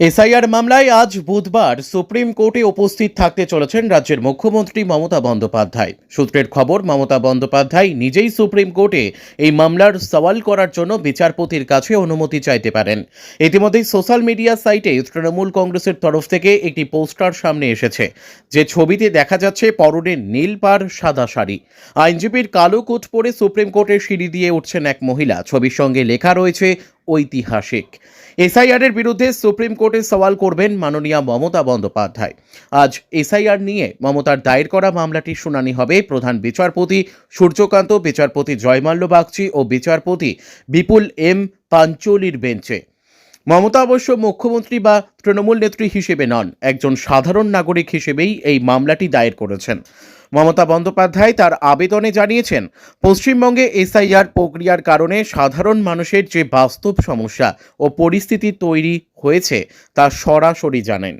SIR মামলায় আজ বুধবার সুপ্রিম কোর্টে উপস্থিত থাকতে চলেছেন রাজ্যের মুখ্যমন্ত্রী মমতা বন্দ্যোপাধ্যায়। সূত্রের খবর, মমতা বন্দ্যোপাধ্যায় নিজেই সুপ্রিম কোর্টে এই মামলার সওয়াল করার জন্য বিচারপতির কাছে অনুমতি চাইতে পারেন। ইতিমধ্যেই সোশ্যাল মিডিয়া সাইটে তৃণমূল কংগ্রেসের তরফ থেকে একটি পোস্টার সামনে এসেছে। যে ছবিতে দেখা যাচ্ছে পরনে নীল পার সাদা শাড়ি। আইনজীবীর কালো কোট পরে সুপ্রিম কোর্টের সিঁড়ি দিয়ে উঠছেন এক মহিলা। ছবির সঙ্গে লেখা রয়েছে ঐতিহাসিক। এসআইআর এর বিরুদ্ধে সুপ্রিম কোর্টে সওয়াল করবেন মাননীয়া মমতা বন্দ্যোপাধ্যায়। আজ এসআইআর নিয়ে মমতার দায়ের করা মামলাটির শুনানি হবে প্রধান বিচারপতি সূর্যকান্ত, বিচারপতি জয়মাল্য বাগচি ও বিচারপতি বিপুল এম পাঞ্চলির বেঞ্চে। মমতা অবশ্য মুখ্যমন্ত্রী বা তৃণমূল নেত্রী হিসেবে নন, একজন সাধারণ নাগরিক হিসেবেই এই মামলাটি দায়ের করেছেন। মমতা বন্দ্যোপাধ্যায় তার আবেদনে জানিয়েছেন, পশ্চিমবঙ্গে এসআইআর প্রক্রিয়ার কারণে সাধারণ মানুষের যে বাস্তব সমস্যা ও পরিস্থিতি তৈরি হয়েছে তা সরাসরি জানেন।